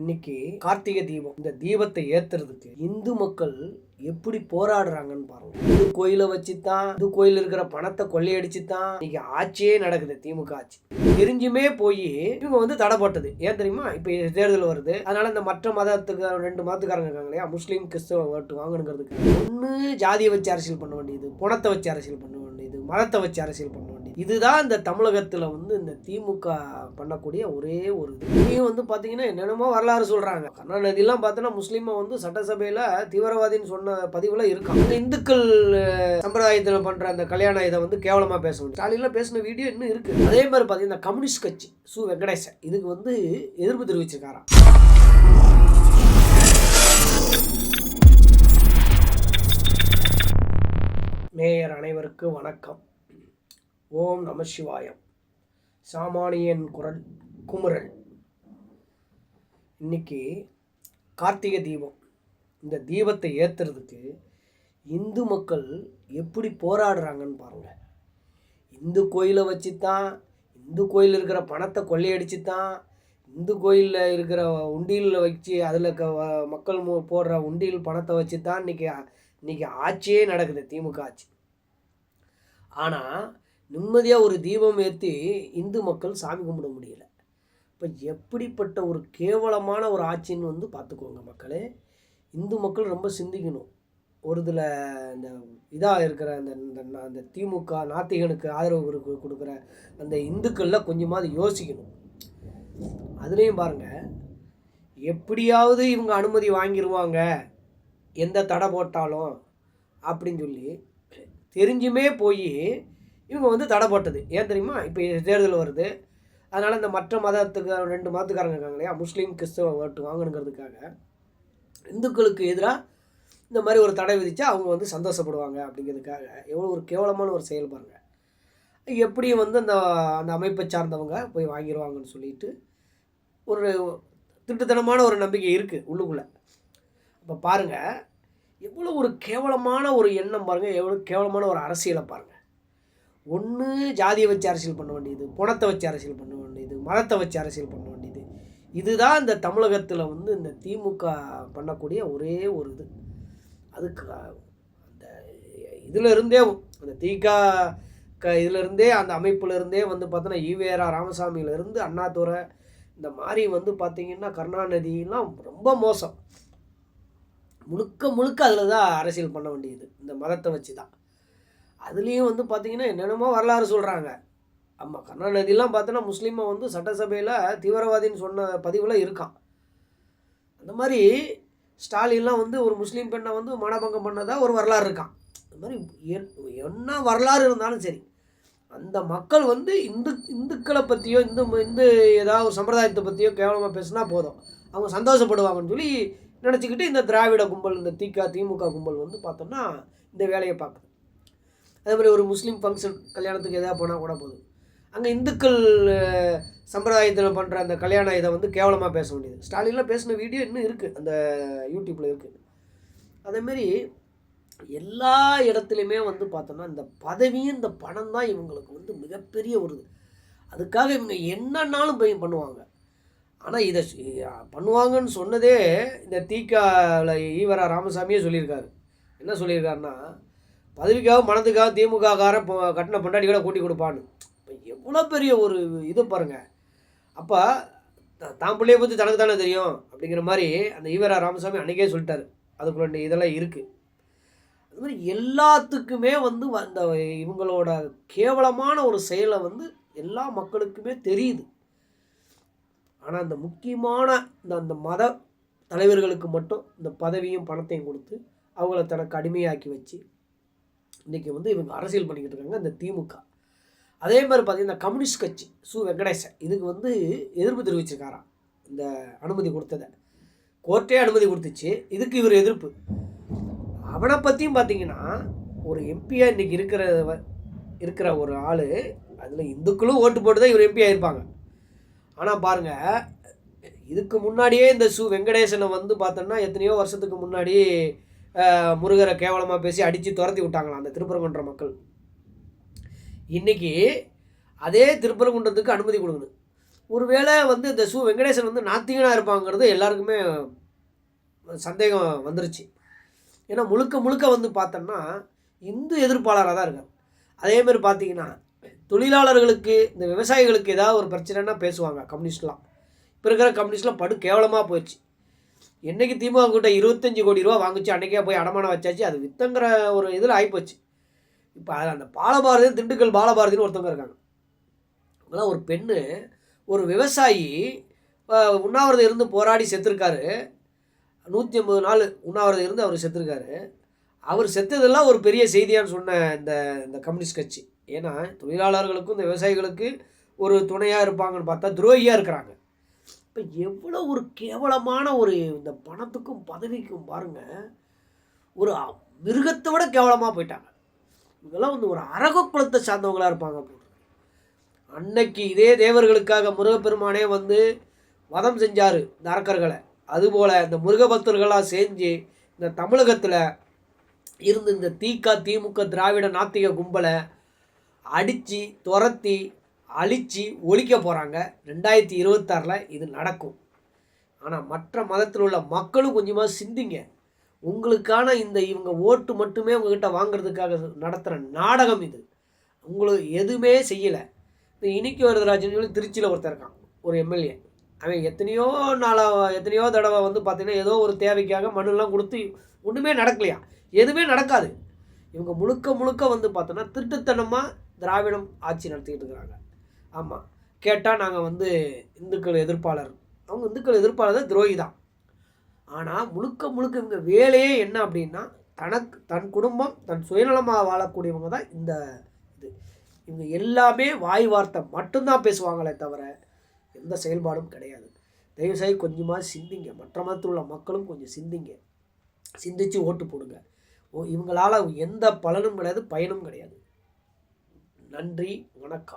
இன்னைக்கு கார்த்திகை தீபம். இந்த தீபத்தை ஏத்துறதுக்கு இந்து மக்கள் எப்படி போராடுறாங்கன்னு பாருங்க. இந்து கோயிலை வச்சு தான் இந்து கோயில் இருக்கிற பணத்தை கொள்ளையடிச்சு தான் இன்னைக்கு ஆட்சியே நடக்குது திமுக ஆட்சி. தெரிஞ்சுமே போய் இவங்க வந்து தடை போட்டது. ஏன் தெரியுமா? இப்போ தேர்தல் வருது. அதனால இந்த மற்ற மதத்துக்கு ரெண்டு மதத்துக்காரங்க இருக்காங்க இல்லையா? முஸ்லீம் கிறிஸ்தவ ஓட்டு வாங்கணுங்கிறதுக்கு ஒன்று ஜாதியை வச்சு அரசியல் பண்ண வேண்டியது பணத்தை வச்சு அரசியல் பண்ண வேண்டியது மதத்தை வச்சு அரசியல் பண்ண இதுதான் இந்த தமிழகத்தில் வந்து இந்த திமுக பண்ணக்கூடிய ஒரே ஒரு இது. இதையும் வந்து பார்த்தீங்கன்னா என்னென்னமோ வரலாறு சொல்கிறாங்க கருணாநிதிலாம் பார்த்தோன்னா முஸ்லீமை வந்து சட்டசபையில் தீவிரவாதின்னு சொன்ன பதிவில் இருக்கான் இந்த இந்துக்கள் சம்பிரதாயத்தில் பண்ணுற அந்த கல்யாண இதை வந்து கேவலமாக பேசணும் முடியும். ஸ்டாலின்லாம் பேசின வீடியோ இன்னும் இருக்குது அதே மாதிரி பார்த்தீங்கன்னா கம்யூனிஸ்ட் கட்சி சு வெங்கடேசன் இதுக்கு வந்து எதிர்ப்பு தெரிவிச்சிருக்காராம். நேயர் அனைவருக்கு வணக்கம். ஓம் நம சிவாயம். சாமானியன் குரல் குமுறல். இன்னைக்கு கார்த்திகை தீபம். இந்த தீபத்தை ஏற்றுறதுக்கு இந்து மக்கள் எப்படி போராடுறாங்கன்னு பாருங்கள் இந்து கோயிலை வச்சு தான் இந்து கோயில் இருக்கிற பணத்தை கொள்ளையடிச்சு தான் இந்து கோயிலில் இருக்கிற உண்டியலில் வச்சு அதில் க வ- மக்கள் போடுற உண்டியல் பணத்தை வச்சு தான் இன்னைக்கு இன்னைக்கு ஆட்சியே நடக்குது திமுக ஆட்சி. ஆனால் நிம்மதியாக ஒரு தீபம் ஏற்றி இந்து மக்கள் சாமி கும்பிட முடியல. இப்போ எப்படிப்பட்ட ஒரு கேவலமான ஒரு ஆட்சின்னு வந்து பார்த்துக்கோங்க மக்களே. இந்து மக்கள் ரொம்ப சிந்திக்கணும். ஒரு இதில் இந்த இதாக இருக்கிற அந்த இந்த அந்த திமுக நாத்திகனுக்கு ஆதரவு கொடுக்குற அந்த இந்துக்களில் கொஞ்சமாவது யோசிக்கணும். அதுலேயும் பாருங்கள் எப்படியாவது இவங்க அனுமதி வாங்கிடுவாங்க எந்த தடை போட்டாலும் அப்படின்னு சொல்லி தெரிஞ்சுமே போய் இவங்க வந்து தடை போட்டது. ஏன் தெரியுமா? இப்போ தேர்தல் வருது. அதனால் இந்த மற்ற மதத்துக்கு ரெண்டு மதத்துக்காரங்க இருக்காங்க இல்லையா? முஸ்லீம் கிறிஸ்தவ ஓட்டு வாங்கணுங்கிறதுக்காக இந்துக்களுக்கு எதிராக இந்த மாதிரி ஒரு தடை விதித்தா அவங்க வந்து சந்தோஷப்படுவாங்க அப்படிங்கிறதுக்காக எவ்வளோ ஒரு கேவலமான ஒரு செயல் பாருங்க. எப்படி வந்து அந்த அந்த அமைப்பை சார்ந்தவங்க போய் வாங்கிடுவாங்கன்னு சொல்லிட்டு ஒரு திட்டுத்தனமான ஒரு நம்பிக்கை இருக்குது உள்ளுக்குள்ளே. அப்போ பாருங்கள் எவ்வளோ ஒரு கேவலமான ஒரு எண்ணம் பாருங்கள் எவ்வளோ கேவலமான ஒரு அரசியலை பாருங்கள் ஒன்று ஜாதியை வச்சு அரசியல் பண்ண வேண்டியது பணத்தை வச்சு அரசியல் பண்ண வேண்டியது மதத்தை வச்சு அரசியல் பண்ண வேண்டியது. இதுதான் இந்த தமிழகத்தில் வந்து இந்த திமுக பண்ணக்கூடிய ஒரே ஒரு இது. அதுக்கு அந்த இதில் இருந்தே அந்த திக க இதிலிருந்தே அந்த அமைப்புலேருந்தே வந்து பார்த்தோன்னா ஈவேரா ராமசாமியிலேருந்து அண்ணாதுரை இந்த மாதிரி வந்து பார்த்திங்கன்னா கருணாநிதிலாம் ரொம்ப மோசம். முழுக்க முழுக்க அதில் தான் அரசியல் பண்ண வேண்டியது. இந்த மதத்தை வச்சு தான் அதுலேயும் வந்து பார்த்தீங்கன்னா என்னென்னமோ வரலாறு சொல்கிறாங்க ஆமாம் கருணாநிதிலாம் பார்த்தோன்னா முஸ்லீமை வந்து சட்டசபையில் தீவிரவாதின்னு சொன்ன பதிவில் இருக்கான். அந்த மாதிரி ஸ்டாலின்லாம் வந்து ஒரு முஸ்லீம் பெண்ணை வந்து மனபங்கம் பண்ணதாக ஒரு வரலாறு இருக்கான். அந்த மாதிரி என்- என்ன வரலாறு இருந்தாலும் சரி அந்த மக்கள் வந்து இந்து இந்துக்களை பற்றியோ இந்து இந்து ஏதாவது ஒரு சம்பிரதாயத்தை பற்றியோ கேவலமாக பேசினா போதும். அவங்க சந்தோஷப்படுவாங்கன்னு சொல்லி நினச்சிக்கிட்டு இந்த திராவிட கும்பல் இந்த திக திமுக கும்பல் வந்து பார்த்தோம்னா இந்த வேலையை பார்க்குது. அதே மாதிரி ஒரு முஸ்லீம் ஃபங்க்ஷன் கல்யாணத்துக்கு எதாவது போனால் கூட போதும். அங்கே இந்துக்கள் சம்பிரதாயத்தில் பண்ணுற அந்த கல்யாண இதை வந்து கேவலமாக பேச வேண்டியது. ஸ்டாலின்லாம் பேசின வீடியோ இன்னும் இருக்குது அந்த யூடியூப்பில் இருக்குது அதேமாரி எல்லா இடத்துலையுமே வந்து பார்த்தோன்னா இந்த பதவியும் இந்த பணம் தான் இவங்களுக்கு வந்து மிகப்பெரிய ஒரு இது. அதுக்காக இவங்க என்னன்னாலும் போய் பண்ணுவாங்க. ஆனால் இதை பண்ணுவாங்கன்னு சொன்னதே இந்த தீக்காவில் ஈவரா ராமசாமியே சொல்லியிருக்காரு. என்ன சொல்லியிருக்காருன்னா பதவிக்காக மனதுக்காக திமுக காரன் கட்டின பொண்டாட்டி கூட கூட்டி கொடுப்பான்னு. இப்போ எவ்வளோ பெரிய ஒரு இது பாருங்கள் அப்போ தான் பிள்ளைய பற்றி தனக்கு தானே தெரியும் அப்படிங்கிற மாதிரி அந்த ஈவரா ராமசாமி அன்றைக்கே சொல்லிட்டாரு. அதுக்குள்ள இதெல்லாம் இருக்குது அது மாதிரி எல்லாத்துக்குமே வந்து அந்த இந்த இவங்களோட கேவலமான ஒரு செயலை வந்து எல்லா மக்களுக்குமே தெரியுது. ஆனால் அந்த முக்கியமான இந்த அந்த மத தலைவர்களுக்கு மட்டும் இந்த பதவியும் பணத்தையும் கொடுத்து அவங்கள தனக்கு அடிமையாக்கி வச்சு இன்றைக்கி வந்து இவங்க அரசியல் பண்ணிக்கிட்டு இருக்காங்க இந்த திமுக. அதே மாதிரி பார்த்தீங்கன்னா இந்த கம்யூனிஸ்ட் கட்சி சு வெங்கடேசன் இதுக்கு வந்து எதிர்ப்பு தெரிவிச்சிருக்காராம். இந்த அனுமதி கொடுத்ததை. கோர்ட்டே அனுமதி கொடுத்துச்சு. இதுக்கு இவர் எதிர்ப்பு. அவனை பற்றியும் பார்த்தீங்கன்னா ஒரு எம்பியாக இன்றைக்கி இருக்கிற இருக்கிற ஒரு ஆள் அதில் இந்துக்களும் ஓட்டு போட்டு தான் இவர் எம்பி ஆகிருப்பாங்க ஆனால் பாருங்கள் இதுக்கு முன்னாடியே இந்த சு வெங்கடேசனை வந்து பார்த்தோன்னா எத்தனையோ வருஷத்துக்கு முன்னாடி முருகரை கேவலமாக பேசி அடித்து துரத்தி விட்டாங்களாம் அந்த திருப்பரங்குன்ற மக்கள்? இன்னைக்கு அதே திருப்பரங்குன்றத்துக்கு அனுமதி கொடுக்கணும் ஒருவேளை வந்து இந்த சு வெங்கடேசன் வந்து நாத்திகனாக இருப்பாங்கிறது எல்லாருக்குமே சந்தேகம் வந்துருச்சு. ஏன்னா முழுக்க முழுக்க வந்து பார்த்தோம்னா இந்து எதிர்ப்பாளராக தான் இருக்கார். அதேமாதிரி பார்த்தீங்கன்னா தொழிலாளர்களுக்கு இந்த விவசாயிகளுக்கு ஏதாவது ஒரு பிரச்சனைனா பேசுவாங்க கம்யூனிஸ்ட்லாம். இப்போ இருக்கிற கம்யூனிஸ்ட்லாம் படு கேவலமாக போயிடுச்சு. என்னைக்கு திமுக கிட்ட இருபத்தஞ்சி கோடி ரூபா வாங்குச்சு அன்றைக்கே போய் அடமானம் வச்சாச்சு அது வித்தங்கிற ஒரு இதில் ஆகிப்போச்சு இப்போ அதில் அந்த பாலபாரதி திண்டுக்கல் பாலபாரதின்னு ஒருத்தவங்க இருக்காங்க. அவங்களாம் ஒரு பெண்ணு ஒரு விவசாயி உண்ணாவிரதம் இருந்து போராடி செத்துருக்காரு. நூற்றி ஐம்பது நாள் உண்ணாவிரதம் இருந்து அவர் செத்துருக்காரு. அவர் செத்ததெல்லாம் ஒரு பெரிய செய்தியான்னு சொன்ன இந்த இந்த கம்யூனிஸ்ட் கட்சி. ஏன்னா தொழிலாளர்களுக்கும் இந்த விவசாயிகளுக்கு ஒரு துணையாக இருப்பாங்கன்னு பார்த்தா துரோகியாக இருக்கிறாங்க. இப்போ எவ்வளோ ஒரு கேவலமான ஒரு இந்த பணத்துக்கும் பதவிக்கும் பாருங்க ஒரு மிருகத்தை விட கேவலமாக போயிட்டாங்க இதெல்லாம் வந்து ஒரு அரக குலத்தை சார்ந்தவங்களாக இருப்பாங்க போல. அன்னைக்கு இதே தேவர்களுக்காக முருகப்பெருமானே வந்து வதம் செஞ்சார் இந்த அரக்கர்களை அதுபோல் இந்த முருகபக்தர்களாக செஞ்சு இந்த தமிழகத்தில் இருந்து இந்த தீகா திமுக திராவிட நாத்திக கும்பலை அடித்து துரத்தி அழித்து ஒழிக்க போகிறாங்க ரெண்டாயிரத்தி இருபத்தாறில் இது நடக்கும். ஆனால் மற்ற மதத்தில் உள்ள மக்களும் கொஞ்சமாக சிந்திங்க. உங்களுக்கான இந்த இவங்க ஓட்டு மட்டுமே உங்ககிட்ட வாங்குறதுக்காக நடத்துகிற நாடகம் இது. உங்களுக்கு எதுவுமே செய்யலை. இந்த இனிக்கு வரதராஜன் சொல்லி திருச்சியில் ஒருத்தர் இருக்கான். ஒரு எம்எல்ஏ. அவன் எத்தனையோ நாளாக எத்தனையோ தடவை வந்து பார்த்தீங்கன்னா ஏதோ ஒரு தேவைக்காக மனுலாம் கொடுத்து ஒன்றுமே நடக்கலையா? எதுவுமே நடக்காது. இவங்க முழுக்க முழுக்க வந்து பார்த்தோன்னா திருட்டுத்தனமாக திராவிடம் ஆட்சி நடத்திக்கிட்டு இருக்கிறாங்க. ஆமாம் கேட்டால் நாங்கள் வந்து இந்துக்கள் எதிர்ப்பாளர். அவங்க இந்துக்கள் எதிர்ப்பாளர் தான் துரோகி தான். ஆனால் முழுக்க முழுக்க இவங்க வேலையே என்ன அப்படின்னா தனக்கு தன் குடும்பம் தன் சுயநலமாக வாழக்கூடியவங்க தான் இந்த இது. இவங்க எல்லாமே வாய் வார்த்தை மட்டும்தான் பேசுவாங்களே தவிர எந்த செயல்பாடும் கிடையாது. தயவுசெய்து கொஞ்சமாக சிந்திங்க. மற்ற மதத்தில் உள்ள மக்களும் கொஞ்சம் சிந்திங்க. சிந்திச்சு ஓட்டு போடுங்க. ஓ இவங்களால் எந்த பலனும் கிடையாது பயனும் கிடையாது. நன்றி வணக்கம்.